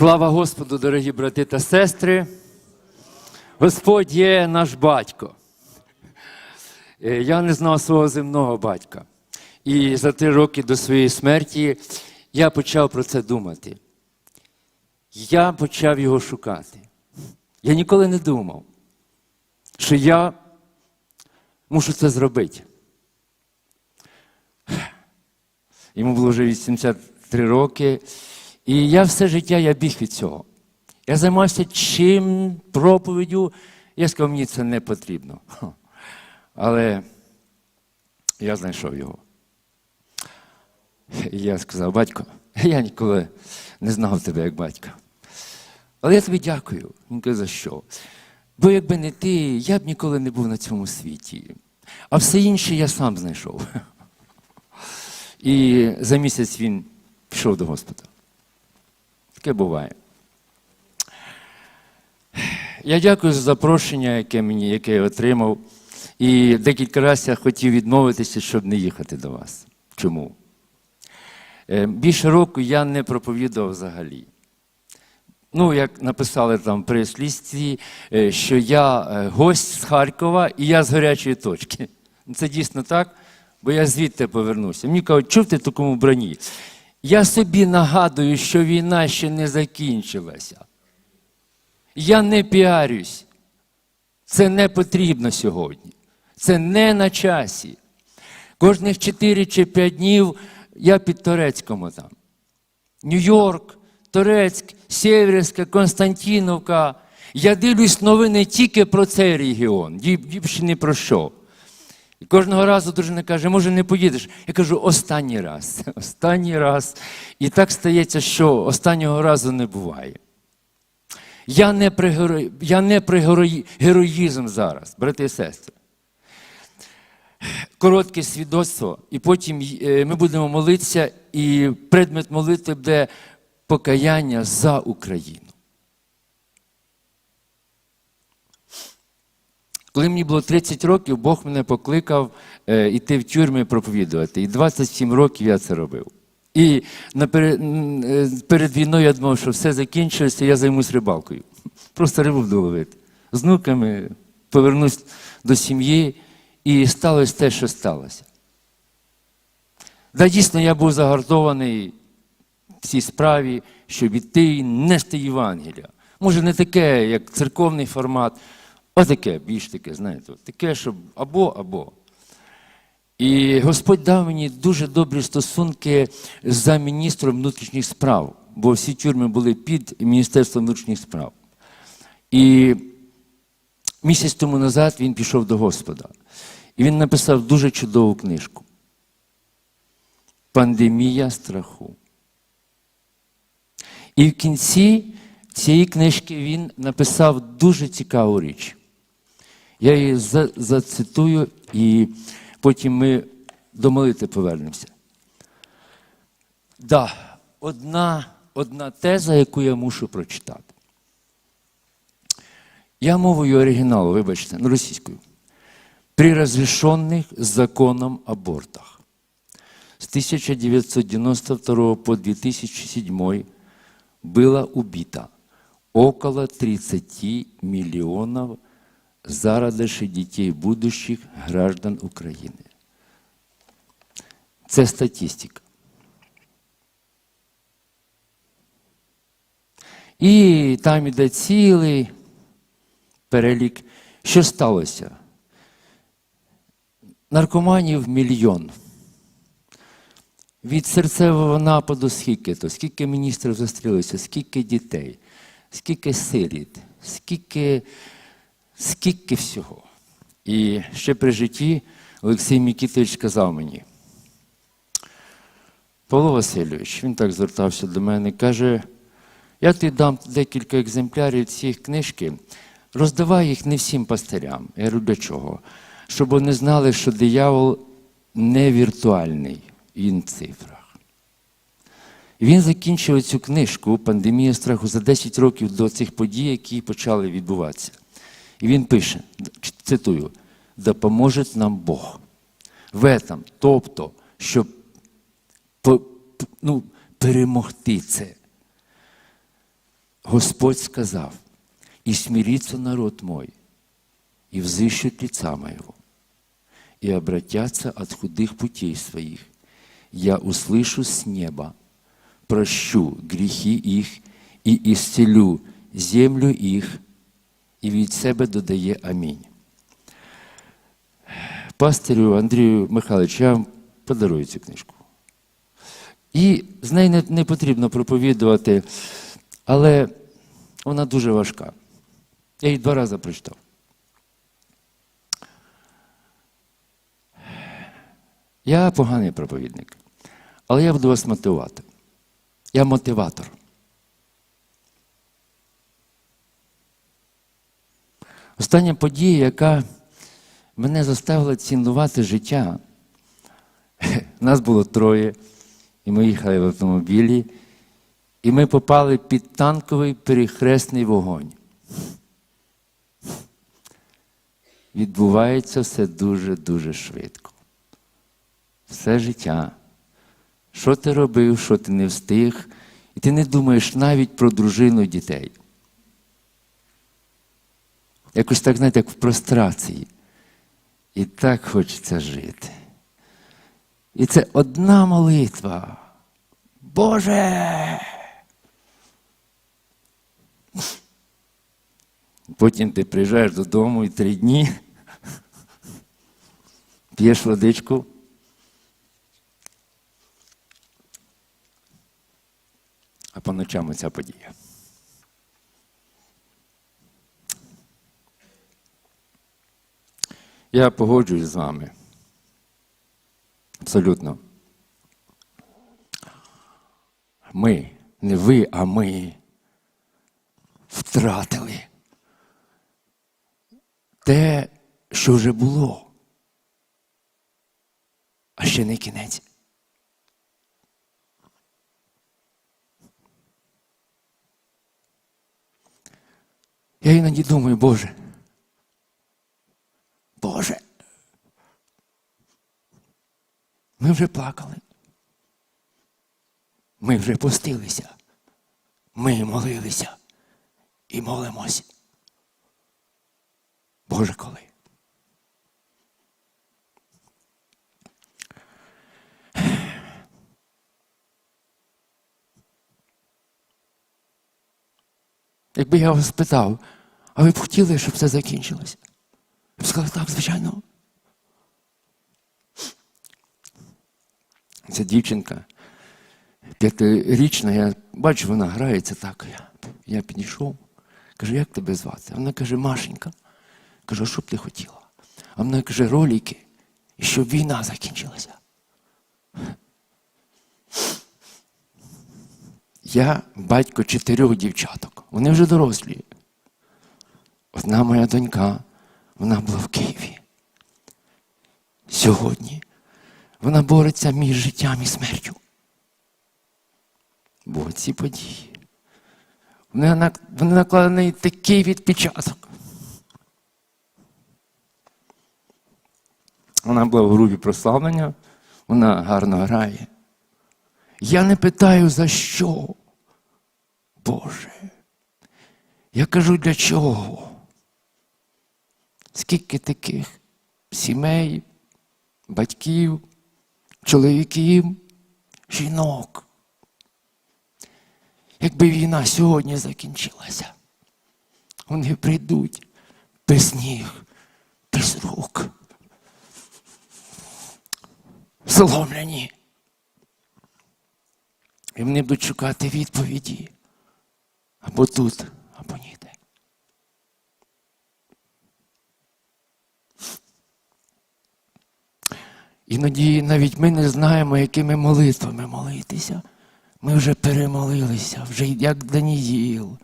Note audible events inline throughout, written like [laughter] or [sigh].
Слава Господу, дорогі брати та сестри. Господь є наш батько. Е, Я не знав свого земного батька. І за три роки до своєї смерті я почав про це думати. Я почав його шукати. Я ніколи не думав, що я мушу це зробити. Йому було вже 83 роки. І я все життя я біг від цього. Я займався чим проповіддю. Я сказав, мені це не потрібно. Але я знайшов його. Я сказав, батько, я ніколи не знав тебе як батька. Але я тобі дякую. Він каже, за що? Бо якби не ти, я б ніколи не був на цьому світі. А все інше я сам знайшов. І за місяць він пішов до Господа. Таке буває. Я дякую за запрошення, яке мені, яке я отримав. І декілька разів я хотів відмовитися, щоб не їхати до вас. Чому? Е, Більше року я не проповідував взагалі. Ну, як написали там при слідстві, е, що я е, гость з Харкова і я з гарячої точки. Це дійсно так, бо я звідти повернувся. Мені кажуть, чув ти в такому броні? Я собі нагадую, що війна ще не закінчилася. Я не піарюсь. Це не потрібно сьогодні. Це не на часі. Кожних 4 чи 5 днів я під Торецькому там. Нью-Йорк, Торецьк, Сєвєрська, Константіновка. Я дивлюсь новини тільки про цей регіон, більше не про що. Кожного разу дружина каже, може, не поїдеш? Я кажу, останній раз. [laughs] Останній раз. І так стається, що останнього разу не буває. Я не про, геро... я не про герої... героїзм зараз, брати і сестри. Коротке свідоцтво, і потім е, ми будемо молитися, і предмет молитви буде покаяння за Україну. Коли мені було 30 років, Бог мене покликав е, йти в тюрми проповідувати. І 27 років я це робив. І наперед, е, перед війною я думав, що все закінчилося, я займусь рибалкою. [laughs] Просто рибу буду ловити. З внуками повернусь до сім'ї, і сталося те, що сталося. Да, дійсно, я був загартований в цій справі, щоб іти і нести Євангелія. Може, не таке, як церковний формат, таке, більш таке, знаєте, таке, щоб або-або. І Господь дав мені дуже добрі стосунки за міністром внутрішніх справ, бо всі тюрми були під Міністерством внутрішніх справ. І місяць тому назад він пішов до Господа. І він написав дуже чудову книжку. Пандемія страху. І в кінці цієї книжки він написав дуже цікаву річ. Я її зацитую, і потім ми до молитви повернемося. Да, одна, одна теза, яку я мушу прочитати. Я мовою оригіналу, вибачте, ну російською. При разрешенных законом абортах с 1992 по 2007 было убито около 30 миллионов зародышей детей будущих граждан України. Це статистика. І там іде цілий перелік, що сталося. Наркоманів мільйон. Від серцевого нападу скільки то, скільки міністрів застрілилося, скільки дітей, скільки сиріт, скільки, скільки всього. І ще при житті Олексій Микітович сказав мені, Павло Васильович, він так звертався до мене, каже, я тобі дам декілька екземплярів цієї книжки, роздавай їх не всім пастирям. Я говорю, для чого? щоб вони знали, що диявол не віртуальний, він в цифрах. Він закінчив цю книжку Пандемія страху за 10 років до цих подій, які почали відбуватися. І він пише: цитую, допоможе нам Бог. В этом, тобто, щоб ну, перемогти це. Господь сказав, и смирится народ мой, и взыщут лица моего, и обратятся от худых путей своих. Я услышу с неба, прощу гріхи їх і ісцелю землю їх, і від себе додає амінь. Пастирю Андрію Михайловичу, я вам подарую цю книжку. І з нею не, не потрібно проповідувати, але вона дуже важка. Я її два рази прочитав. Я поганий проповідник, але я буду вас мотивувати. Я мотиватор. Остання подія, яка мене заставила цінувати життя. [laughs] Нас було троє, і ми їхали в автомобілі, і ми попали під танковий перехресний вогонь. Відбувається все дуже-дуже швидко. Все життя. Що ти робив, що ти не встиг, і ти не думаєш навіть про дружину і дітей. Якось так, знаєте, як в прострації. І так хочеться жити. І це одна молитва. Боже. Потім ти приїжджаєш додому і три дні п'єш водичку. А по ночам оця подія. Я погоджуюсь з вами. Абсолютно. Ми, не ви, а ми втратили те, що вже було. А ще не кінець. Я іноді думаю, Боже. Боже. Ми вже плакали. Ми вже постилися. Ми молилися і молимось. Боже коли. Якби я вас спитав, а ви б хотіли, щоб це закінчилося? Ви б сказали, так, звичайно. Ця дівчинка п'ятирічна, я бачу, вона грається так. Я, я підійшов, кажу, як тебе звати? Вона каже, Машенька. Кажу, що б ти хотіла? А вона каже, ролики, і щоб війна закінчилася. Я батько чотирьох дівчаток. Вони вже дорослі. Одна моя донька, вона була в Києві. Сьогодні вона бореться між життям і смертю. Бо ці події. Вони, нак- вони наклали на неї такий відпечаток. Вона була в групі прославлення, вона гарно грає. Я не питаю за що. Боже. Я кажу для чого? Скільки таких сімей, батьків, чоловіків, жінок. Якби війна сьогодні закінчилася, вони прийдуть без ніг, без рук. Зломлені. І вони будуть шукати відповіді або тут, або ніде. Іноді навіть ми не знаємо, якими молитвами молитися. Ми вже перемолилися, вже як Даніїл,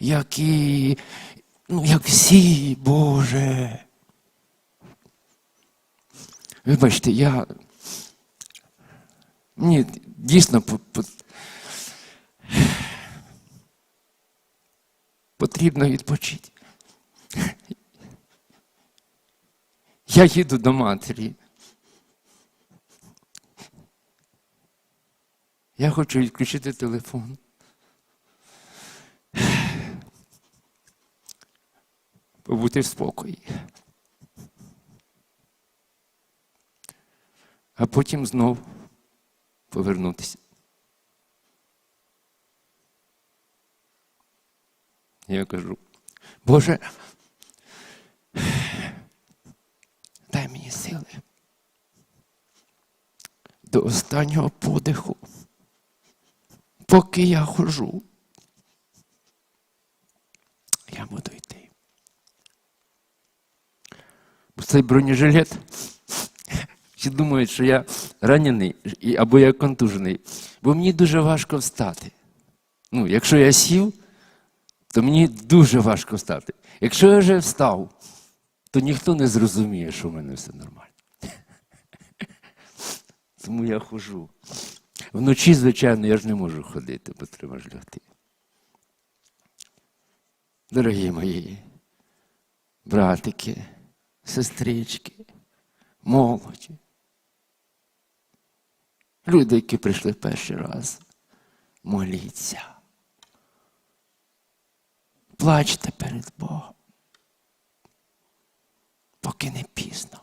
як і, ну, як всі, Боже. Вибачте, я. Мені дійсно по- по- потрібно відпочити. Я їду до матері. Я хочу відключити телефон. Побути в спокої. А потім знов повернутися. Я кажу, Боже, дай мені сили до останнього подиху поки я хожу. Я буду йти. Цей бронежилет, всі думають, що я ранений або я контужений, бо мені дуже важко встати. Ну, якщо я сів, то мені дуже важко встати. Якщо я вже встав, то ніхто не зрозуміє, що в мене все нормально. Тому я хожу. Вночі, звичайно, я ж не можу ходити, бо треба ж лягти. Дорогі мої братики, сестрички, молоді, люди, які прийшли перший раз, моліться. Плачте перед Богом, поки не пізно.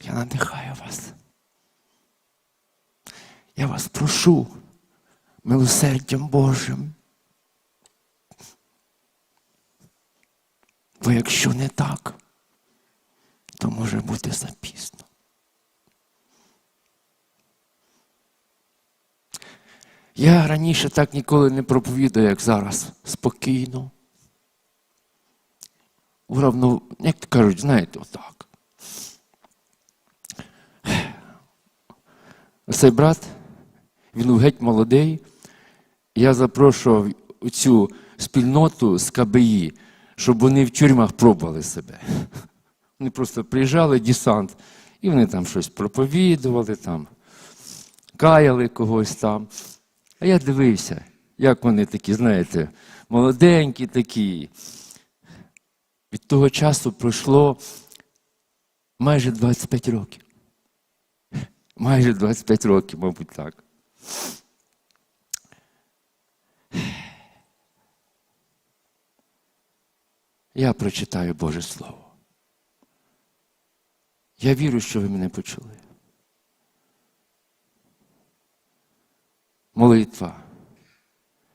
Я надихаю вас. Я вас прошу милосердям Божим. Бо якщо не так, то може бути запізно. Я раніше так ніколи не проповідаю, як зараз. Спокійно. Уравно, як кажуть, знаєте, отак. Цей брат, він геть молодий. Я запрошував цю спільноту з КБІ, щоб вони в тюрмах пробували себе. Вони просто приїжджали, десант, і вони там щось проповідували, там, каяли когось там. А я дивився, як вони такі, знаєте, молоденькі такі. Від того часу пройшло майже 25 років. Майже 25 років, мабуть, так. Я прочитаю Боже Слово. Я вірю, що ви мене почули. Молитва.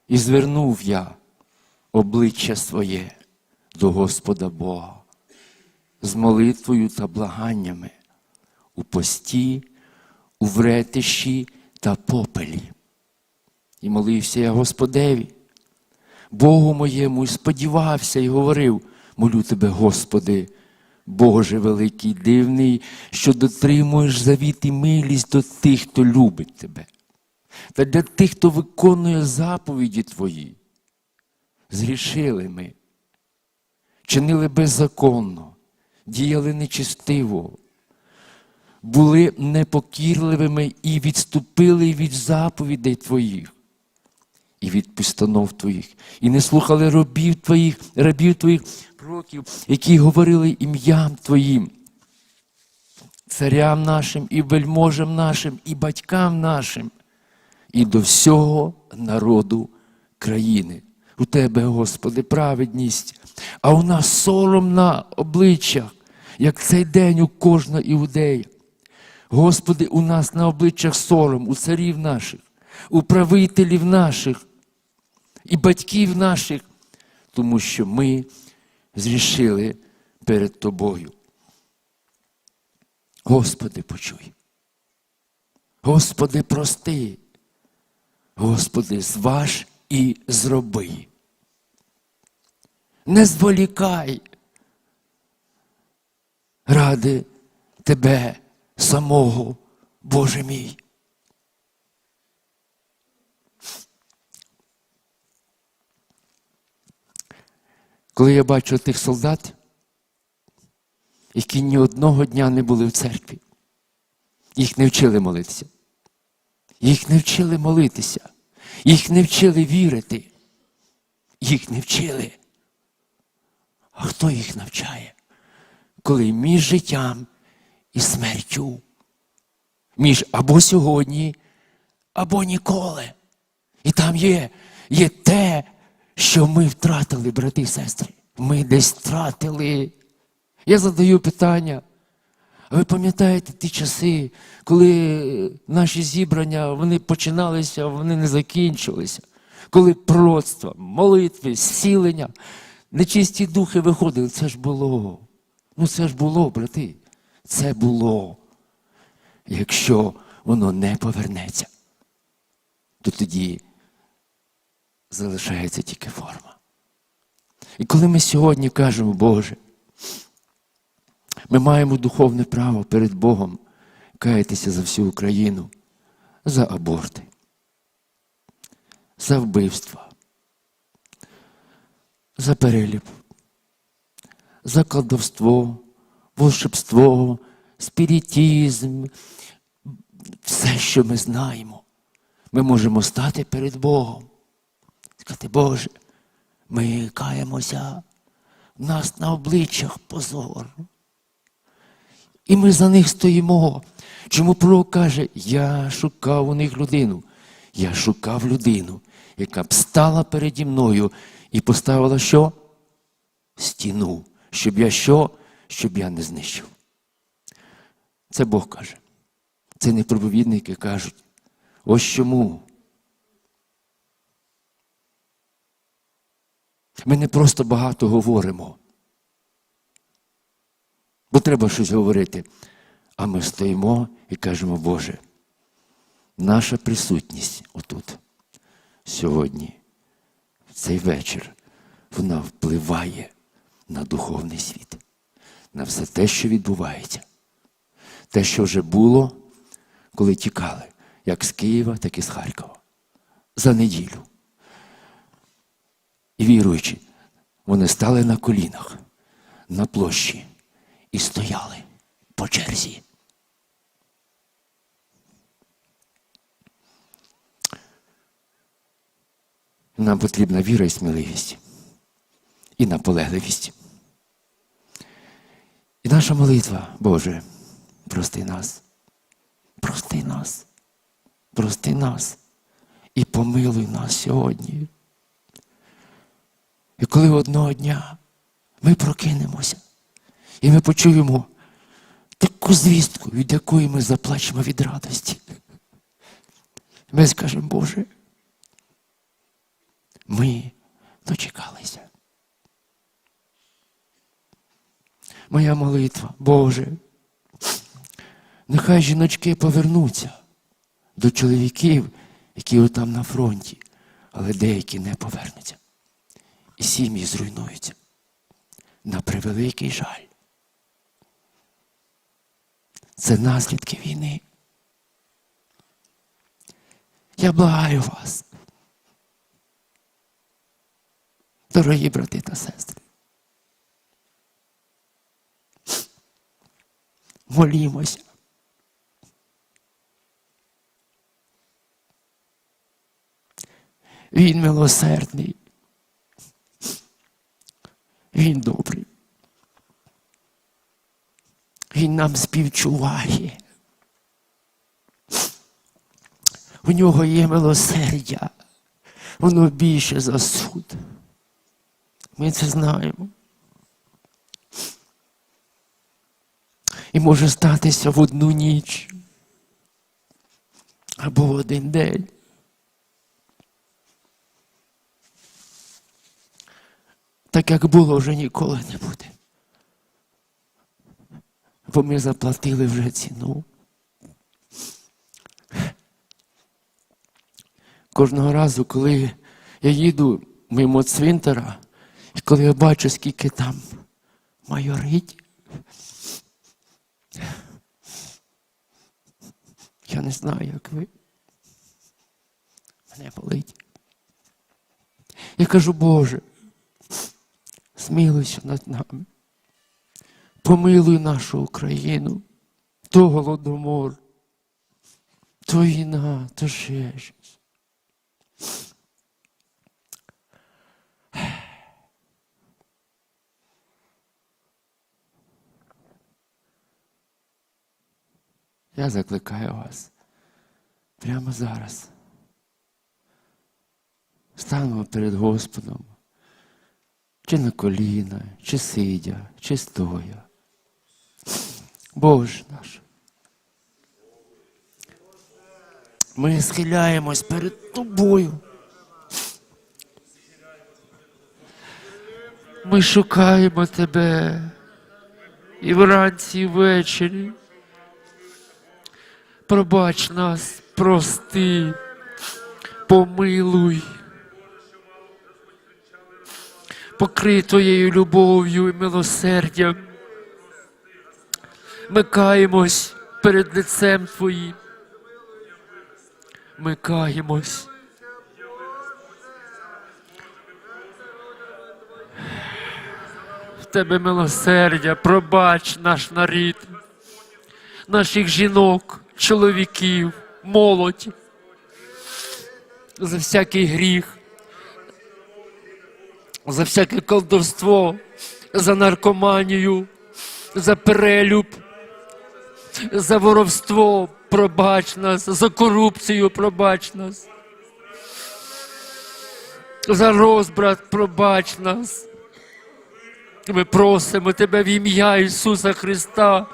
І звернув я обличчя своє до Господа Бога з молитвою та благаннями у пості, у вретищі та попелі. І молився я Господеві, Богу моєму, і сподівався і говорив, молю тебе, Господи, Боже великий, дивний, що дотримуєш завіт і милість до тих, хто любить тебе, та для тих, хто виконує заповіді Твої. Згрішили ми, чинили беззаконно, діяли нечистиво, були непокірливими і відступили від заповідей Твоїх і від постанов Твоїх, і не слухали робів Твоїх, рабів Твоїх пророків, які говорили ім'ям Твоїм, царям нашим, і вельможам нашим, і батькам нашим, і до всього народу країни. У Тебе, Господи, праведність, а у нас сором на обличчях, як цей день у кожного іудея. Господи, у нас на обличчях сором, у царів наших, у правителів наших і батьків наших, тому що ми зрішили перед Тобою. Господи, почуй. Господи, прости. Господи, зваж і зроби. Не зволікай ради Тебе самого, Боже мій. Коли я бачу тих солдат, які ні одного дня не були в церкві, їх не вчили молитися. Їх не вчили молитися, їх не вчили вірити, їх не вчили. А хто їх навчає? Коли між життям і смертю, між або сьогодні, або ніколи. І там є, є те, що ми втратили, брати і сестри. Ми десь втратили. Я задаю питання. А ви пам'ятаєте ті часи, коли наші зібрання вони починалися, вони не закінчилися, коли пророцтва, молитви, зцілення, нечисті духи виходили. Це ж було. Ну це ж було, брати. Це було. Якщо воно не повернеться, то тоді залишається тільки форма. І коли ми сьогодні кажемо, Боже, ми маємо духовне право перед Богом каятися за всю Україну, за аборти, за вбивства, за переліп, за колдовство, волшебство, спіритізм, все, що ми знаємо. Ми можемо стати перед Богом. Сказати, Боже, ми каємося, в нас на обличчях позор. І ми за них стоїмо. Чому пророк каже, я шукав у них людину. Я шукав людину, яка б стала переді мною і поставила що? Стіну. Щоб я що? Щоб я не знищив. Це Бог каже. Це не проповідники кажуть. Ось чому. Ми не просто багато говоримо. Бо треба щось говорити. А ми стоїмо і кажемо, Боже, наша присутність отут, сьогодні, в цей вечір, вона впливає на духовний світ, на все те, що відбувається. Те, що вже було, коли тікали, як з Києва, так і з Харкова. За неділю. І віруючи, вони стали на колінах, на площі і стояли по черзі. Нам потрібна віра і сміливість, і наполегливість. Наша молитва, Боже, прости нас, прости нас, прости нас і помилуй нас сьогодні. І коли одного дня ми прокинемося, і ми почуємо таку звістку, від якої ми заплачемо від радості. Ми скажемо, Боже, ми дочекалися. Моя молитва, Боже, нехай жіночки повернуться до чоловіків, які отам на фронті, але деякі не повернуться. І сім'ї зруйнуються. На превеликий жаль. Це наслідки війни. Я благаю вас, дорогі брати та сестри. Молімося. Він милосердний. Він добрий. Він нам співчуває. У нього є милосердя. Воно більше за суд. Ми це знаємо. І може статися в одну ніч або в один день. Так як було вже ніколи не буде. Бо ми заплатили вже ціну. Кожного разу, коли я їду мимо цвинтара, і коли я бачу, скільки там майорить, я не знаю, як ви. Мене болить. Я кажу, Боже, смілуйся над нами. Помилуй нашу Україну, то голодомор, то війна, то ще щось. Я закликаю вас прямо зараз станемо перед Господом, чи на коліна, чи сидя, чи стоя. Боже наш. Ми схиляємось перед тобою. Ми шукаємо тебе і вранці, і ввечері. Пробач нас, прости, помилуй. Покрий твоєю любов'ю і милосердям. Ми каємось перед лицем Твоїм. Ми каємось. В тебе милосердя, пробач наш нарід, наших жінок, чоловіків, молодь, за всякий гріх, за всяке колдовство, за наркоманію, за перелюб, за воровство, пробач нас, за корупцію, пробач нас, за розбрат, пробач нас. Ми просимо Тебе в ім'я Ісуса Христа,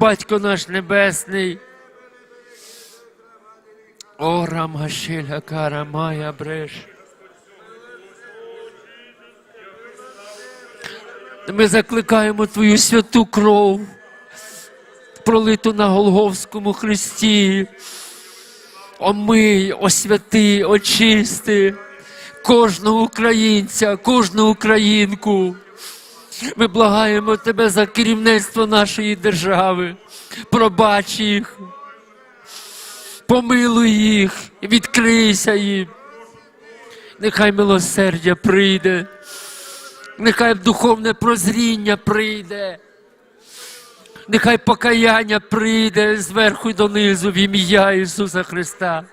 Батько наш Небесний. О, Рамгашеля кара моя бреш. Ми закликаємо Твою святу кров, пролиту на Голговському Христі. Омий, освяти, очисти кожного українця, кожну українку. Ми благаємо Тебе за керівництво нашої держави. Пробач їх, помилуй їх, відкрийся їм. Нехай милосердя прийде, нехай духовне прозріння прийде, нехай покаяння прийде зверху донизу в ім'я Ісуса Христа.